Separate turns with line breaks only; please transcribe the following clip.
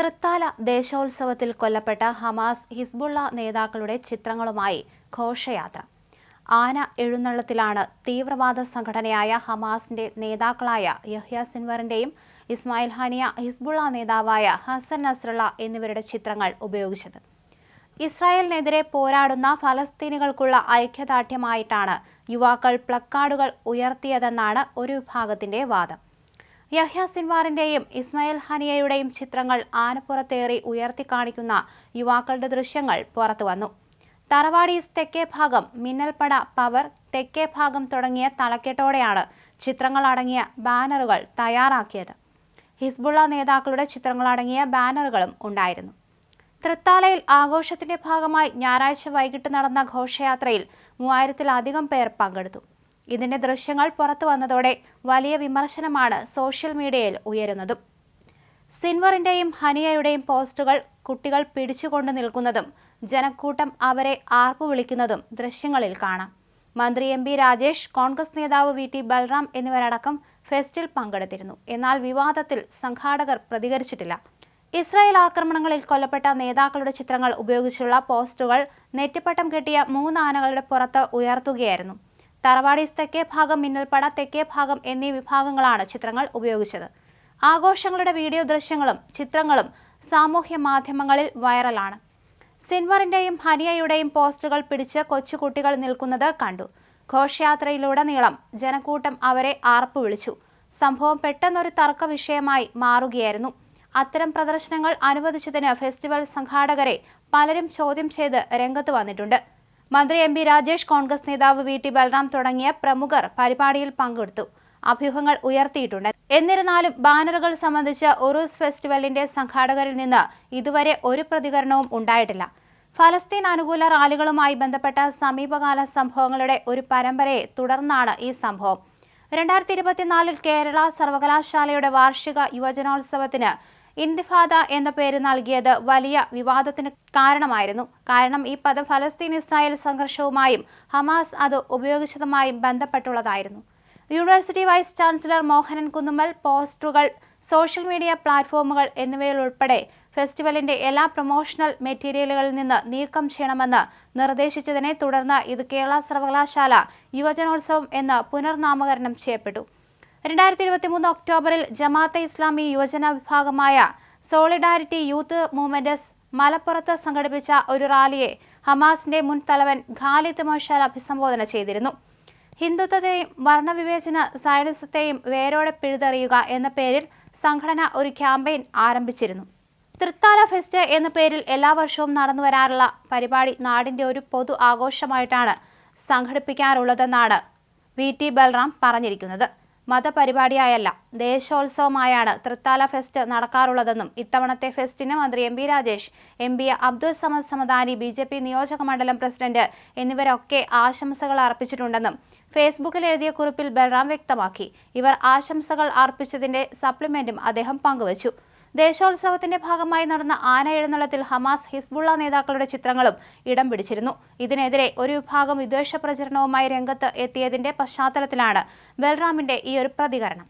തൃത്താല ദേശോത്സവത്തിൽ കൊല്ലപ്പെട്ട Hamas Hezbollah നേതാക്കളുടെ ചിത്രങ്ങളുമായി ഘോഷയാത്ര. ആന എഴുന്നള്ളത്തിലാണ് തീവ്രവാദ സംഘടനയായ ഹമാസിന്റെ നേതാക്കളായ യഹ്യ സിൻവറിന്റെയും ഇസ്മായിൽ ഹാനിയ ഹിസ്ബുള്ള നേതാവായ ഹസൻ നസ്രള്ള എന്നിവരുടെ ചിത്രങ്ങൾ ഉപയോഗിച്ചത്. ഇസ്രായേലിനെതിരെ പോരാടുന്ന ഫലസ്തീനികൾക്കുള്ള ഐക്യദാർഢ്യമായിട്ടാണ് യുവാക്കൾ പ്ലക്കാർഡുകൾ ഉയർത്തിയതെന്നാണ് ഒരു വിഭാഗത്തിന്റെ വാദം. യഹ്യ സിൻവാറിന്റെയും ഇസ്മായിൽ ഹനിയയുടെയും ചിത്രങ്ങൾ ആനപ്പുറത്തേറി ഉയർത്തി കാണിക്കുന്ന യുവാക്കളുടെ ദൃശ്യങ്ങൾ പുറത്തു വന്നു. തറവാടീസ് തെക്കേ ഭാഗം മിന്നൽപ്പട പവർ തെക്കേ ഭാഗം തുടങ്ങിയ തലക്കെട്ടോടെയാണ് ചിത്രങ്ങൾ അടങ്ങിയ ബാനറുകൾ തയ്യാറാക്കിയത്. ഹിസ്ബുള്ള നേതാക്കളുടെ ചിത്രങ്ങളടങ്ങിയ ബാനറുകളും ഉണ്ടായിരുന്നു. തൃത്താലയിൽ ആഘോഷത്തിന്റെ ഭാഗമായി ഞായറാഴ്ച വൈകിട്ട് നടന്ന ഘോഷയാത്രയിൽ മൂവായിരത്തിലധികം പേർ പങ്കെടുത്തു. ഇതിന്റെ ദൃശ്യങ്ങൾ പുറത്തു വന്നതോടെ വലിയ വിമർശനമാണ് സോഷ്യൽ മീഡിയയിൽ ഉയരുന്നതും. സിൻവറിന്റെയും ഹനിയയുടെയും പോസ്റ്റുകൾ കുട്ടികൾ പിടിച്ചുകൊണ്ടു നിൽക്കുന്നതും ജനക്കൂട്ടം അവരെ ആർപ്പു വിളിക്കുന്നതും ദൃശ്യങ്ങളിൽ കാണാം. മന്ത്രി എം പി രാജേഷ് കോൺഗ്രസ് നേതാവ് വി ടി ബൽറാം എന്നിവരടക്കം ഫെസ്റ്റിൽ പങ്കെടുത്തിരുന്നു. എന്നാൽ വിവാദത്തിൽ സംഘാടകർ പ്രതികരിച്ചിട്ടില്ല. ഇസ്രായേൽ ആക്രമണങ്ങളിൽ കൊല്ലപ്പെട്ട നേതാക്കളുടെ ചിത്രങ്ങൾ ഉപയോഗിച്ചുള്ള പോസ്റ്റുകൾ നെറ്റിപ്പട്ടം കെട്ടിയ മൂന്ന് ആനകളുടെ പുറത്ത് ഉയർത്തുകയായിരുന്നു. തറവാടീസ് തെക്കേ ഭാഗം മിന്നൽപ്പട തെക്കേ ഭാഗം എന്നീ വിഭാഗങ്ങളാണ് ചിത്രങ്ങൾ ഉപയോഗിച്ചത്. ആഘോഷങ്ങളുടെ വീഡിയോ ദൃശ്യങ്ങളും ചിത്രങ്ങളും സാമൂഹ്യ മാധ്യമങ്ങളിൽ വൈറലാണ്. സിൻവറിന്റെയും ഹനിയയുടെയും പോസ്റ്ററുകൾ പിടിച്ച് കൊച്ചുകുട്ടികൾ നിൽക്കുന്നത് കണ്ടു. ഘോഷയാത്രയിലുടനീളം ജനക്കൂട്ടം അവരെ ആർപ്പു വിളിച്ചു. സംഭവം പെട്ടെന്നൊരു തർക്ക വിഷയമായി മാറുകയായിരുന്നു. അത്തരം പ്രദർശനങ്ങൾ അനുവദിച്ചതിന് ഫെസ്റ്റിവൽ സംഘാടകരെ പലരും ചോദ്യം ചെയ്ത് രംഗത്ത് വന്നിട്ടുണ്ട്. മന്ത്രി എം പി രാജേഷ് കോൺഗ്രസ് നേതാവ് വി ടി ബൽറാം തുടങ്ങിയ പ്രമുഖർ പരിപാടിയിൽ പങ്കെടുത്തു. അഭ്യൂഹങ്ങൾ ഉയർത്തിയിട്ടുണ്ട്. എന്നിരുന്നാലും ബാനറുകൾ സംബന്ധിച്ച് ഉറൂസ് ഫെസ്റ്റിവലിന്റെ സംഘാടകരിൽ നിന്ന് ഇതുവരെ ഒരു പ്രതികരണവും ഉണ്ടായിട്ടില്ല. ഫലസ്തീൻ അനുകൂല റാലികളുമായി ബന്ധപ്പെട്ട സമീപകാല സംഭവങ്ങളുടെ ഒരു പരമ്പരയെ തുടർന്നാണ് ഈ സംഭവം. രണ്ടായിരത്തി ഇരുപത്തിനാലിൽ കേരള സർവകലാശാലയുടെ വാർഷിക യുവജനോത്സവത്തിന് ഇന്തിഫാദ എന്ന പേര് നൽകിയത് വലിയ വിവാദത്തിന് കാരണമായിരുന്നു. കാരണം ഈ പദം ഫലസ്തീൻ ഇസ്രായേൽ സംഘർഷവുമായും ഹമാസ് അത് ഉപയോഗിച്ചതുമായും ബന്ധപ്പെട്ടുള്ളതായിരുന്നു. University vice chancellor Mohanan Kunnummal പോസ്റ്ററുകൾ സോഷ്യൽ മീഡിയ പ്ലാറ്റ്ഫോമുകൾ എന്നിവയിൽ ഉൾപ്പെടെ ഫെസ്റ്റിവലിന്റെ എല്ലാ പ്രൊമോഷണൽ മെറ്റീരിയലുകളിൽ നിന്ന് നീക്കം ചെയ്യണമെന്ന് നിർദ്ദേശിച്ചതിനെ തുടർന്ന് ഇത് കേരള സർവകലാശാല യുവജനോത്സവം എന്ന് പുനർനാമകരണം ചെയ്യപ്പെട്ടു. രണ്ടായിരത്തി ഇരുപത്തി മൂന്ന് ഒക്ടോബറിൽ ജമാഅത്തെ ഇസ്ലാമി യുവജന വിഭാഗമായ സോളിഡാരിറ്റി യൂത്ത് മൂവ്മെന്റസ് മലപ്പുറത്ത് സംഘടിപ്പിച്ച ഒരു റാലിയെ ഹമാസിന്റെ മുൻ തലവൻ ഖാലിദ് മഷാൽ അഭിസംബോധന ചെയ്തിരുന്നു. ഹിന്ദുത്വത്തെയും വർണവിവേചന സൈനിസത്തെയും വേരോടെ പിഴുതെറിയുക എന്ന പേരിൽ സംഘടന ഒരു ക്യാമ്പയിൻ ആരംഭിച്ചിരുന്നു. തൃത്താല ഫെസ്റ്റ് എന്ന പേരിൽ എല്ലാ വർഷവും നടന്നു വരാറുള്ള പരിപാടി നാടിന്റെ ഒരു പൊതു ആഘോഷമായിട്ടാണ് സംഘടിപ്പിക്കാറുള്ളതെന്നാണ് വി ടി ബൽറാം പറഞ്ഞിരിക്കുന്നത്. മതപരിപാടിയായല്ല ദേശോത്സവമായാണ് തൃത്താല ഫെസ്റ്റ് നടക്കാറുള്ളതെന്നും ഇത്തവണത്തെ ഫെസ്റ്റിന് മന്ത്രി M P Rajesh M P Abdul Samad Samadani B J P നിയോജക മണ്ഡലം പ്രസിഡന്റ് എന്നിവരൊക്കെ ആശംസകൾ അർപ്പിച്ചിട്ടുണ്ടെന്നും ഫേസ്ബുക്കിൽ എഴുതിയ കുറിപ്പിൽ ബൽറാം വ്യക്തമാക്കി. ഇവർ ആശംസകൾ അർപ്പിച്ചതിന്റെ സപ്ലിമെന്റും അദ്ദേഹം പങ്കുവച്ചു. ദേശോത്സവത്തിന്റെ ഭാഗമായി നടന്ന ആന എഴുന്നള്ളത്തിൽ ഹമാസ് ഹിസ്ബുള്ള നേതാക്കളുടെ ചിത്രങ്ങളും ഇടം പിടിച്ചിരുന്നു. ഇതിനെതിരെ ഒരു വിഭാഗം വിദ്വേഷ പ്രചരണവുമായി രംഗത്ത് എത്തിയതിന്റെ പശ്ചാത്തലത്തിലാണ് ബൽറാമിന്റെ ഈ ഒരു പ്രതികരണം.